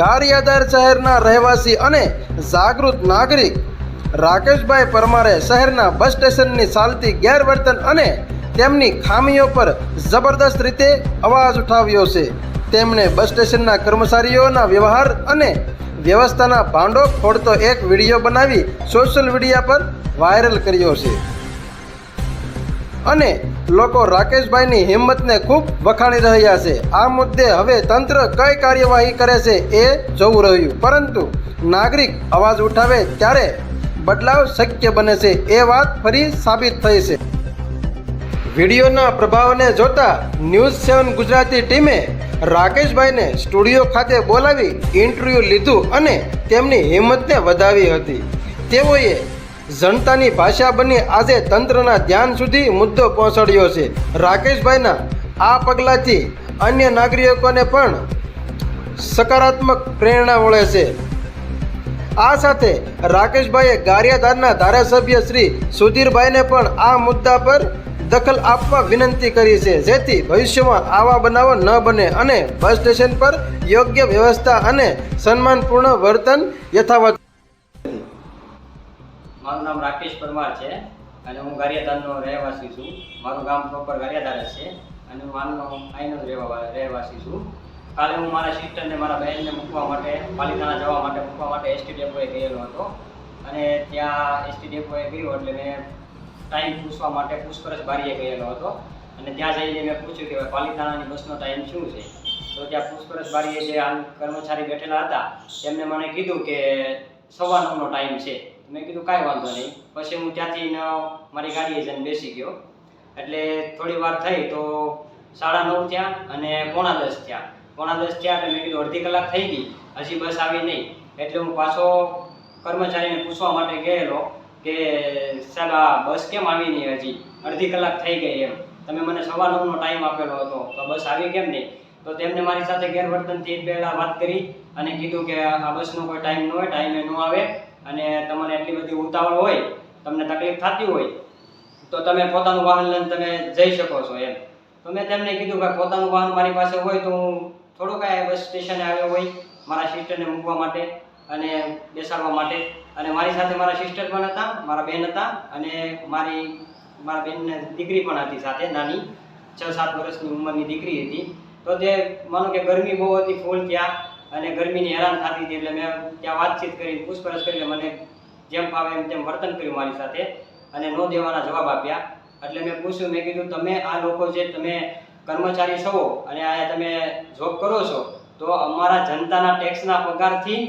ગારિયાદાર શહેરના રહેવાસી અને જાગૃત નાગરિક રાકેશભાઈ પરમારે શહેરના બસ સ્ટેશનની ચાલતી ગેરવર્તન અને તેમની ખામીઓ પર જબરદસ્ત રીતે અવાજ ઉઠાવ્યો છે. તેમણે બસ સ્ટેશનના કર્મચારીઓના વ્યવહાર અને વ્યવસ્થાના ભાંડો ફોડતો એક વીડિયો બનાવી સોશિયલ મીડિયા પર વાયરલ કર્યો છે. અને લોકો રાકેશભાઈની હિંમતને ખૂબ વખાણી રહ્યા છે. આ મુદ્દે હવે તંત્ર કઈ કાર્યવાહી કરે છે એ જોવું રહ્યું. પરંતુ નાગરિક અવાજ ઉઠાવે ત્યારે બદલાવ શક્ય બને છે એ વાત ફરી સાબિત થઈ છે. વિડીયોના પ્રભાવને જોતા ન્યૂઝ સેવન ગુજરાતી ટીમે રાકેશભાઈને સ્ટુડિયો ખાતે બોલાવી ઇન્ટરવ્યૂ લીધું અને તેમની હિંમતને વધાવી હતી. તેઓએ જનતાની ભાષા બની આજે તંત્રના ધ્યાન સુધી મુદ્દો પહોંચાડ્યો છે. રાકેશભાઈના આ પગલાંથી અન્ય નાગરિકોને પણ સકારાત્મક પ્રેરણા મળે છે. આ સાથે રાકેશભાઈએ ગારિયાધારના ધારાસભ્ય શ્રી સુધીરભાઈને પણ આ મુદ્દા પર દખલ આપવા વિનંતી કરી છે, જેથી ભવિષ્યમાં આવા બનાવો ન બને અને બસ સ્ટેશન પર યોગ્ય વ્યવસ્થા અને સન્માનપૂર્ણ વર્તન યથાવત મારું નામ રાકેશ પરમાર છે અને હું ગારિયાધારનો રહેવાસી છું. મારું ગામ પ્રોપર ગારિયાધાર છે અને હું આનો અહીંનો રહેવા રહેવાસી છું. કાલે હું મારા સિસ્ટરને મારા બહેનને મૂકવા માટે પાલિતાણા જવા માટે મૂકવા માટે એસટી ડેપોએ ગયેલો હતો. અને ત્યાં એસટી ડેપોએ ગયો એટલે મેં ટાઈમ પૂછવા માટે પૂછપરછ બારીએ ગયેલો હતો. અને ત્યાં જઈને મેં પૂછ્યું કે પાલિતાણાની બસનો ટાઈમ શું છે? તો ત્યાં પૂછપરછ બારીએ જે કર્મચારી બેઠેલા હતા તેમણે મને કીધું કે સવા નવનો ટાઈમ છે. મેં કીધું કાંઈ વાંધો નહીં. પછી હું ત્યાંથી મારી ગાડીએ જઈને બેસી ગયો. એટલે થોડી વાર થઈ તો સાડા નવ થયા અને પોણા દસ થયા. પોણા દસ થયા એટલે મેં કીધું અડધી કલાક થઈ ગઈ. હજી બસ આવી નહીં. એટલે હું પાછો કર્મચારીને પૂછવા માટે ગયેલો કે, સાહેબ, આ બસ કેમ આવી નહીં હજી? અડધી કલાક થઈ ગઈ એમ. તમે મને સવા નવનો ટાઈમ આપેલો હતો. તો બસ આવી કેમ નહીં? તો તેમને મારી સાથે ગેરવર્તનથી પહેલાં વાત કરી અને કીધું કે આ બસનો કોઈ ટાઈમ ન હોય ટાઈમે ન આવે અને તમને એટલી બધી ઉતાવળ હોય, તમને તકલીફ થતી હોય, તો તમે પોતાનું વાહન લઈને તમે જઈ શકો છો એમ. તો મેં તેમને કીધું કે પોતાનું વાહન મારી પાસે હોય તો હું થોડું કાંઈ બસ સ્ટેશને આવ્યો હોય મારા સિસ્ટરને મૂકવા માટે અને બેસાડવા માટે. અને મારી સાથે મારા સિસ્ટર પણ હતા, મારા બેન હતા અને મારી, મારા બેનને દીકરી પણ હતી સાથે, નાની, છ સાત વર્ષની ઉંમરની દીકરી હતી. તો તે માનો કે ગરમી બહુ હતી ફૂલ ત્યાં, અને ગરમીની હેરાન થતી હતી એટલે મેં ત્યાં વાતચીત કરી પૂછપરછ કરી મને જેમ ફાવે એમ તેમ વર્તન કર્યું મારી સાથે, અને નો દેવાના જવાબ આપ્યા. એટલે મેં પૂછ્યું, મેં કીધું, તમે આ લોકો જે તમે કર્મચારી છો, અને આ તમે જોબ કરો છો, તો અમારા જનતાના ટેક્સના પગારથી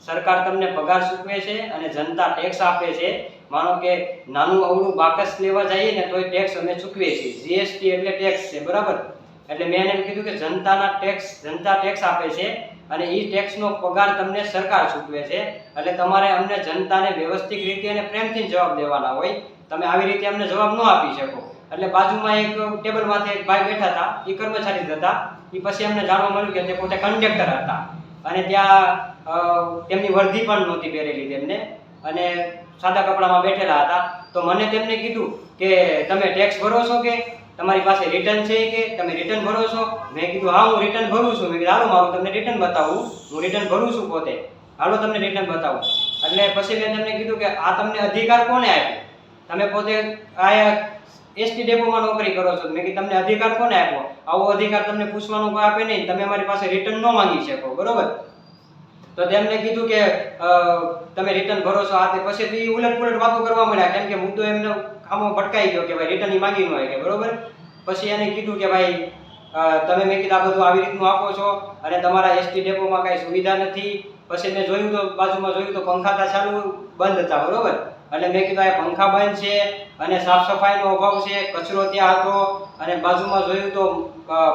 સરકાર તમને પગાર ચૂકવે છે, અને જનતા ટેક્સ આપે છે. માનો કે નાનું અવળું બાકસ લેવા જઈએ ને, તોય ટેક્સ અમે ચૂકવીએ છીએ. જીએસટી એટલે ટેક્સ છે, બરાબર? એટલે મેં એને કીધું કે જનતાના ટેક્સ જનતા ટેક્સ આપે છે અને એ ટેક્સનો પગાર તમને સરકાર ચૂકવે છે. એટલે તમારે અમને જનતાને વ્યવસ્થિત રીતે અને પ્રેમથી જવાબ દેવાના હોય. તમે આવી રીતે અમને જવાબ ન આપી શકો. એટલે બાજુમાં એક ટેબલ માથે એક ભાઈ બેઠા હતા એ કર્મચારી હતા. એ પછી અમને જાણવા મળ્યું કે તે પોતે કંડક્ટર હતા. અને ત્યાં તેમની વર્ધી પણ નહોતી પહેરેલી તેમને. અને સાદા કપડામાં બેઠેલા હતા. તો મને તેમને કીધું કે, તમે ટેક્સ ભરો છો કે? તમારી પાસે રિટર્ન છે કે તમે રિટર્ન ભરો છો? મેં કીધું, હા, હું રિટર્ન ભરું છું. મેં કીધું, હાલો, મારું તમને રિટર્ન બતાવું. હું રિટર્ન ભરું છું પોતે. હાલો, તમને રિટર્ન બતાવું. એટલે પછી મેં તેમને કીધું કે આ તમને અધિકાર કોને આપ્યો? તમે પોતે આ એસટી ડેપોમાં નોકરી કરો છો. મેં કીધું, તમને અધિકાર કોને આપ્યો? આવો અધિકાર તમને પૂછવાનો કોઈ આપે નહીં. તમે અમારી પાસે રિટર્ન ન માંગી શકો. બરોબર? તો તેમને કીધું કે તમે રિટર્ન ભરો છો. આ તે પછી ઉલટ પુલટ વાતો કરવા મળ્યા કેમ કે મુદ્દો એમને આમાં ભટકાઈ ગયો કે ભાઈ રિટર્ન માંગી ન હોય કે બરોબર? પછી એને કીધું કે ભાઈ તમે મેં કીધું આ બધું આવી રીતનું આપો છો અને તમારા એસટી ડેપોમાં કાંઈ સુવિધા નથી. પછી મેં જોયું તો, બાજુમાં જોયું તો પંખા તા ચાલુ બંધ હતા, બરોબર? એટલે મેં કીધું આ પંખા બંધ છે અને સાફ સફાઈનો અભાવ છે, કચરો ત્યાં હતો અને બાજુમાં જોયું તો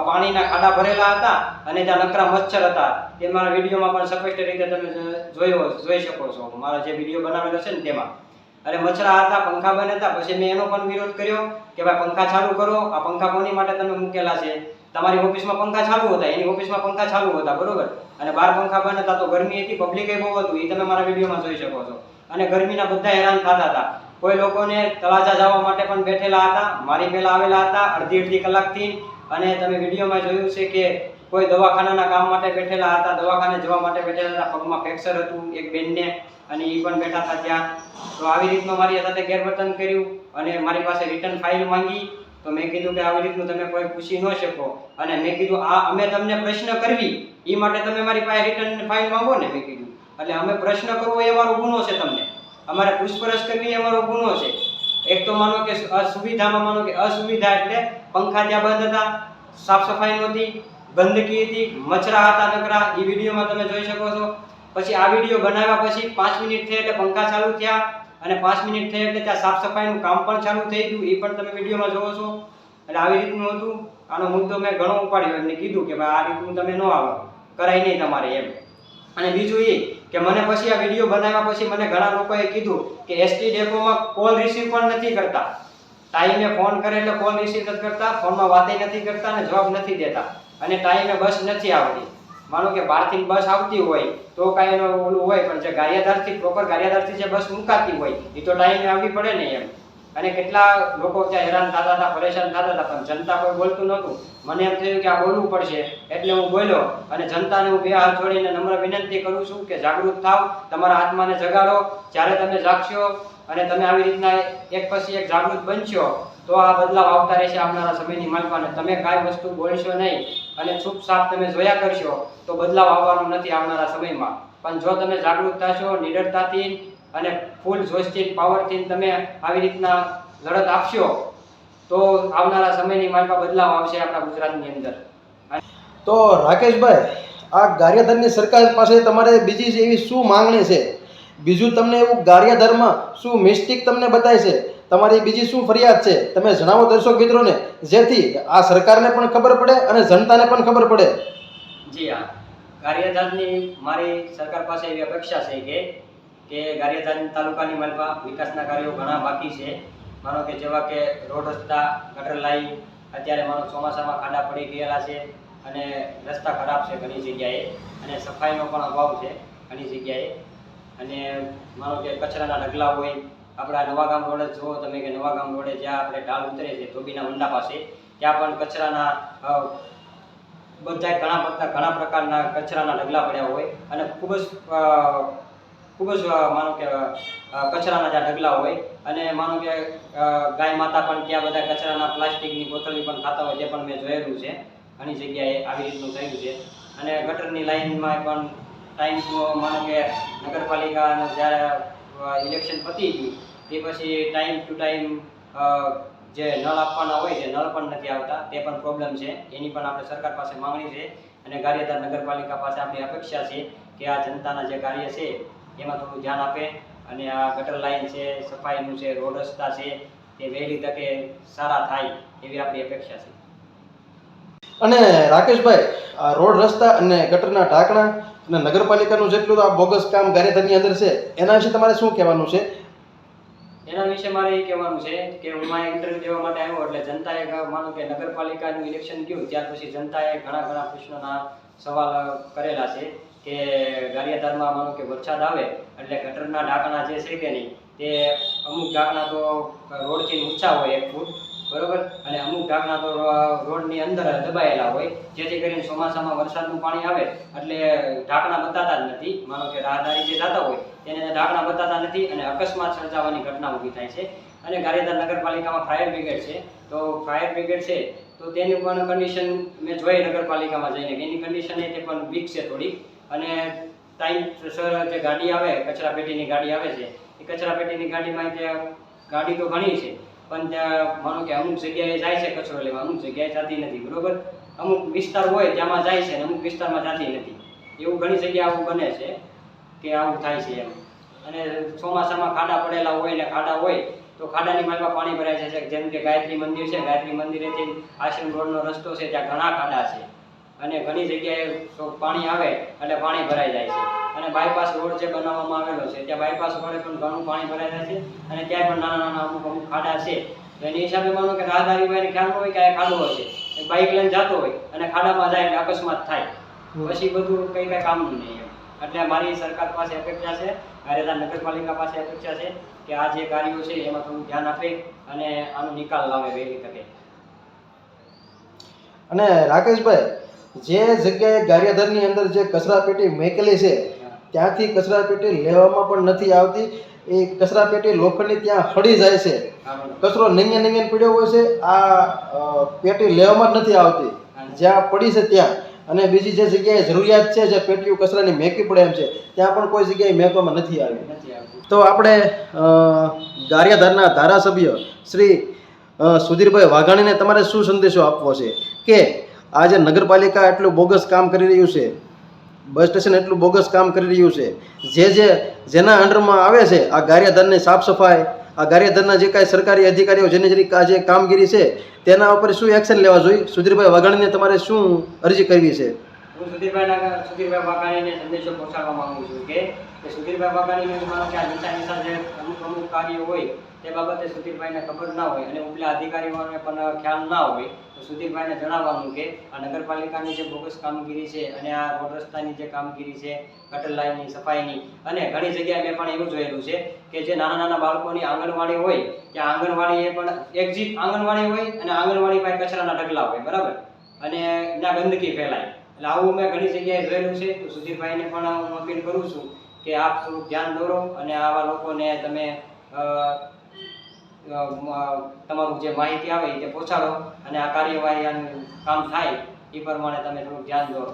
પાણીના ખાડા ભરેલા હતા અને ત્યાં નકરા મચ્છર હતા. તે મારા વિડીયોમાં પણ સ્પષ્ટ રીતે તમે જોયો, જોઈ શકો છો. મારા જે વીડિયો બનાવેલો છે ને તેમાં. અને મચરા હતા પંખા બંધ હતા. પછી મેં એનો પણ વિરોધ કર્યો કે ભાઈ પંખા ચાલુ કરો. આ પંખા કોની માટે તમે મૂકેલા છે? તમારી ઓફિસમાં પંખા ચાલુ હતા, એની ઓફિસમાં પંખા ચાલુ હતા, બરોબર? અને બાર પંખા બંધ હતા તો ગરમી હતી પબ્લિક બહુ હતું, એ તમે મારા વિડીયોમાં જોઈ શકો છો. અને ગરમીના બધા હેરાન થતા હતા. કોઈ લોકોને તળાજા જવા માટે પણ બેઠેલા હતા, મારી પહેલા આવેલા હતા અડધી અડધી કલાકથી. અને તમે વિડીયોમાં જોયું છે કે કોઈ દવાખાનાના કામ માટે બેઠેલા હતા, દવાખાને જવા માટે બેઠેલા હતા, પગમાં ફ્રેક્ચર હતું એક બેનને અને એ પણ બેઠા હતા ત્યાં. તો આવી રીતનું મારી સાથે ગેરવર્તન કર્યું અને મારી પાસે રિટર્ન ફાઇલ માંગી. તો મેં કીધું કે આવી રીતનું તમે કોઈ પૂછી ન શકો. અને મેં કીધું, આ અમે તમને પ્રશ્ન કરવી. એ માટે તમે મારી પાસે રિટર્ન ફાઇલ માંગો ને, મેં કીધું. એટલે અમે પ્રશ્ન કરવો એ અમારો ગુનો છે તમને. અમારે પૂછપરછ કરવી એ અમારો ગુનો છે. એક તો માનો કે અસુવિધામાં માનો કે અસુવિધા એટલે પંખા ત્યાં બંધ હતા, સાફ સફાઈ નહોતી ગંદકી હતી મચરા હતા, નકરા, એ વિડીયોમાં તમે જોઈ શકો છો. પછી આ વીડિયો બનાવ્યા પછી પાંચ મિનિટ થઈ એટલે પંખા ચાલુ થયા અને પાંચ મિનિટ થઈ એટલે ત્યાં સાફ સફાઈનું કામ પણ ચાલુ થઈ ગયું, એ પણ તમે વિડીયોમાં જોવો છો. એટલે આવી રીતનું હતું. આનો મુદ્દો મેં ઘણો ઉપાડ્યો, એમને કીધું કે ભાઈ આ રીતનું તમે ન આવો, કરાય નહીં તમારે એમ. અને બીજું એ કે મને પછી આ વીડિયો બનાવ્યા પછી મને ઘણા લોકોએ કીધું કે એસટી ડેપોમાં કોલ રિસીવ પણ નથી કરતા. ટાઈમે ફોન કરે એટલે કોલ રિસીવ નથી કરતા, ફોનમાં વાતે નથી કરતા અને જવાબ નથી દેતા. અને ટાઈમે બસ નથી આવતી. માનો કે બહારથી બસ આવતી હોય, તો કાંઈ એનો ઓલું હોય, પણ જે ગારિયાધારથી પ્રોપર ગારિયાધારથી જે બસ મુકાતી હોય, એ તો ટાઈમે આવવી પડે ને એમ. અને કેટલા લોકો ત્યાં હેરાન થતા હતા, પરેશાન થતા હતા, પણ જનતા કોઈ બોલતું નહોતું. મને એમ થયું કે આ બોલવું પડશે, એટલે હું બોલ્યો. અને જનતાને હું બે હાથ જોડીને નમ્ર વિનંતી કરું છું કે જાગૃત થાવ, તમારા આત્માને જગાડો. જ્યારે તમે જાગશો અને તમે આવી રીતના એક પછી એક જાગૃત બનશો તો આ બદલાવ આવતા રહેશે આવનારા સમયની માલકાને. તમે કાંઈ વસ્તુ બોલશો નહીં અને ચૂપચાપ તમે જોયા કરશો તો બદલાવ આવવાનો નથી આવનારા સમયમાં. પણ જો તમે જાગૃત થશો નિડરતાથી અને ફૂલ જોશથી, પાવરથી તમે આવી રીતના લડત આપશો, તો આવનારા સમયની માલકા બદલાવ આવશે આપણા ગુજરાતની અંદર. તો રાકેશભાઈ, આ ગાર્યધરની સરકાર પાસે તમારે બીજી એવી શું માંગણી છે? બીજું તમને એવું ગાર્યધરમાં શું મિસ્ટેક તમને બતાય છે? તમારી બીજી શું ફરિયાદ છે? તમે જણાવો દર્શક મિત્રોને, જેથી આ સરકારને પણ ખબર પડે અને જનતાને પણ ખબર પડે. જી હા. ગારિયાધારની મારી સરકાર પાસે એવી અપેક્ષા છે કે કે ગારિયાધાર તાલુકાની માલપા વિકાસના કાર્યો ઘણા બાકી છે. માનો કે જેવા કે રોડ રસ્તા, ગટર લાઈન, અત્યારે માનો ચોમાસામાં ખાડા પડી ગયેલા છે અને રસ્તા ખરાબ છે ઘણી જગ્યાએ અને સફાઈનો પણ અભાવ છે ઘણી જગ્યાએ. અને માનો કે કચરાના ઢગલા હોય આપણા નવાગામ રોડ જ જુઓ તમે કે નવાગામ રોડે જ્યાં આપણે ઢાલ ઉતરે છે ધોબીના મંડા પાસે, ત્યાં પણ કચરાના બધા ઘણા બધા ઘણા પ્રકારના કચરાના ઢગલા પડ્યા હોય અને ખૂબ જ ખૂબ જ માનો કે કચરાના જ્યાં ઢગલા હોય અને માનો કે ગાય માતા પણ ત્યાં બધા કચરાના પ્લાસ્ટિકની બોટલની પણ ખાતા હોય તે પણ મેં જોયેલું છે, ઘણી જગ્યાએ આવી રીતનું થયું છે. અને ગટરની લાઈનમાં પણ ટાઈમ, માનો કે, નગરપાલિકાનું જ્યારે ઇલેક્શન પતી ગયું તે પછી ટાઈમ ટુ ટાઈમ જે નળ આપવાના હોય છે નળ પણ નથી આવતા, તે પણ પ્રોબ્લેમ છે. એની પણ આપણે સરકાર પાસે માંગણી છે અને ગારિયાધાર નગરપાલિકા પાસે આપણી અપેક્ષા છે કે આ જનતાના જે કાર્ય છે, એમાં થોડું ધ્યાન આપે અને આ ગટર લાઈન છે, સફાઈનું છે, રોડ રસ્તા છે, તે વહેલી તકે સારા થાય એવી આપણી અપેક્ષા છે. અને રાકેશભાઈ, આ રોડ રસ્તા અને ગટરના ઢાંકણા અને નગરપાલિકાનું જેટલું આ બોગસ કામ ગારિયાધારની અંદર છે, એના વિશે તમારે શું કહેવાનું છે? એના વિશે મારે એ કહેવાનું છે કે હું મારે ઇન્ટરવ્યુ દેવા માટે આવ્યો એટલે જનતાએ માનો કે નગરપાલિકાનું ઇલેક્શન ગયું ત્યાર પછી જનતાએ ઘણા ઘણા પ્રશ્નોના સવાલ કરેલા છે કે ગારિયાધારમાં માનો કે વરસાદ આવે એટલે ગટરના ઢાંકણા જે છે કે નહીં તે અમુક ઢાંકણા તો રોડથી ઊંચા હોય એક ફૂટ બરોબર? અને અમુક ઢાંકણા તો રોડની અંદર દબાયેલા હોય, જેથી કરીને ચોમાસામાં વરસાદનું પાણી આવે, એટલે ઢાંકણા બતાતા જ નથી. માનો કે રાહદારી જે જતા હોય, તેને ઢાંકણા બતાતા નથી અને અકસ્માત સર્જાવાની ઘટના ઊભી થાય છે. અને ગારેદાર નગરપાલિકામાં ફાયર બ્રિગેડ છે. તો ફાયર બ્રિગેડ છે, તો તેની પણ કન્ડિશન મેં જોઈ નગરપાલિકામાં જઈને. એની કન્ડિશન એ તે પણ વીક છે થોડી. અને ટાઈમ સર જે ગાડી આવે કચરા પેટીની ગાડી આવે છે, એ કચરા પેટીની ગાડીમાં તે ગાડી તો ઘણી છે. પણ ત્યાં માનો કે અમુક જગ્યાએ જાય છે કચરો લેવા, અમુક જગ્યાએ જતી નથી, બરોબર? અમુક વિસ્તાર હોય ત્યાંમાં જાય છે અમુક વિસ્તારમાં જતી નથી. એવું ઘણી જગ્યાએ આવું બને છે કે આવું થાય છે એમ. અને ચોમાસામાં ખાડા પડેલા હોય ને ખાડા હોય, તો ખાડાની માલમાં પાણી ભરાય છે. જેમ કે ગાયત્રી મંદિર છે, ગાયત્રી મંદિરેથી આશ્રમ રોડનો રસ્તો છે, ત્યાં ઘણા ખાડા છે. અને ઘણી જગ્યાએ પાણી આવે, એટલે પાણી ભરાઈ જાય છે. અને બાયપાસ રોડ જે બનાવવામાં આવેલો છે, ત્યાં બાયપાસ રોડે પણ ઘણું પાણી ભરાઈ જાય છે અને ત્યાં પણ નાના નાના અમુક અમુક ખાડા છે. તો એની હિસાબે માનો કે રાહદારીભાઈને ખ્યાલ હોય કે આ ખાડો હશે. બાઇક લઈને જતો હોય અને ખાડામાં જાય એટલે અકસ્માત થાય. પછી બધું કંઈ કંઈ કામનું નહીં એટલે મારી સરકાર પાસે અપેક્ષા છે ગારિયાધાર નગરપાલિકા પાસે અપેક્ષા છે કે આ જે કાર્યો છે એમાં થોડું ધ્યાન આપે અને આનો નિકાલ લાવે વહેલી તકે અને રાકેશભાઈ, જે જગ્યાએ ગારિયાધરની અંદર જે કચરા પેટી મેકેલી છે ત્યાંથી કચરા પેટી લેવામાં પણ નથી આવતી. એ કચરા પેટી લોખંડની ત્યાં હળી જાય છે. કચરો નંગે નંગે પીડ્યો હોય છે આ પેટી લેવામાં જ નથી આવતી. જ્યાં પડી છે ત્યાં. અને બીજી જે જગ્યાએ જરૂરિયાત છે જે પેટીઓ કચરાની મેકી પડે એમ છે ત્યાં પણ કોઈ જગ્યાએ મેકવામાં નથી આવી. તો આપણે ગારિયાધારના ધારાસભ્ય શ્રી સુધીરભાઈ વાઘાણીને તમારે શું સંદેશો આપવો છે? કે આ જે નગરપાલિકા એટલું બોગસ કામ કરી રહ્યું છે બસ સ્ટેશન એટલું બોગસ કામ કરી રહ્યું છે. જે જે જેના અંડરમાં આવે છે, આ ગારિયાધારની સાફ સફાઈ, આ ગારિયાધારના જે કાંઈ સરકારી અધિકારીઓ જેની જેની જે કામગીરી છે, તેના ઉપર શું એક્શન લેવા જોઈએ? સુધીરભાઈ વાઘાણીને તમારે શું અરજી કરવી છે? સુધીરભાઈ વાઘાણીને સંદેશો પહોંચાડવા માંગુ છું કે સુધીરભાઈ વાઘાણીને અમુક અમુક કાર્યો હોય તે બાબતે સુધીરભાઈને ખબર ના હોય અને ઉપલા અધિકારીઓને પણ ખ્યાલ ના હોય, તો સુધીરભાઈને જણાવવાનું કે આ નગરપાલિકાની જે બોગસ કામગીરી છે અને આ રોડ રસ્તાની જે કામગીરી છે, ગટર લાઈનની, સફાઈની, અને ઘણી જગ્યાએ મેં પણ એવું જોયેલું છે કે જે નાના નાના બાળકોની આંગણવાડી હોય ત્યાં આંગણવાડી એ પણ એક્ઝિટ આંગણવાડી હોય અને આંગણવાડી પાસે કચરાના ઢગલા હોય, બરાબર? અને ત્યાં ગંદકી ફેલાય. એટલે આવું મેં ઘણી જગ્યાએ જોયેલું છે, તો સુધીરભાઈને પણ હું અપીલ કરું છું કે આપ થોડુંક ધ્યાન દોરો અને આવા લોકોને તમે તમારું જે માહિતી આવે એ પહોંચાડો અને આ કાર્યવાહી કામ થાય એ પ્રમાણે તમે થોડુંક ધ્યાન દોરો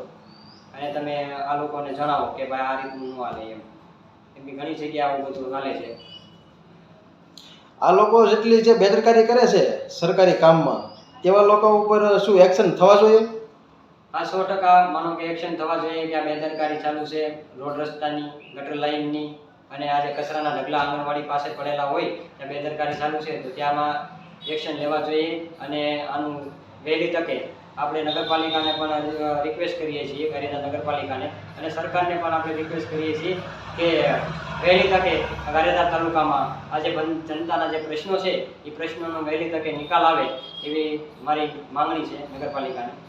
અને તમે આ લોકોને જણાવો કે ભાઈ આ રીતનું ન હાલે એમ. એમ બી ઘણી જગ્યાએ આવું બધું હાલે છે. આ લોકો જેટલી જે બેદરકારી કરે છે સરકારી કામમાં તેવા લોકો ઉપર શું એક્શન થવા જોઈએ? આ સો ટકા માનો કે એક્શન થવા જોઈએ કે આ બેદરકારી ચાલુ છે રોડ રસ્તાની ગટર લાઈનની અને આ જે કચરાના ઢગલા આંગણવાડી પાસે પડેલા હોય, ત્યાં બેદરકારી ચાલુ છે, તો ત્યાંમાં એક્શન લેવા જોઈએ અને આનું વહેલી તકે આપણે નગરપાલિકાને પણ રિક્વેસ્ટ કરીએ છીએ ગારિયાધાર નગરપાલિકાને. અને સરકારને પણ આપણે રિક્વેસ્ટ કરીએ છીએ કે વહેલી તકે ગારેદાર તાલુકામાં આ જે બન- જનતાના જે પ્રશ્નો છે, એ પ્રશ્નોનો વહેલી તકે નિકાલ આવે એવી મારી માંગણી છે નગરપાલિકાને.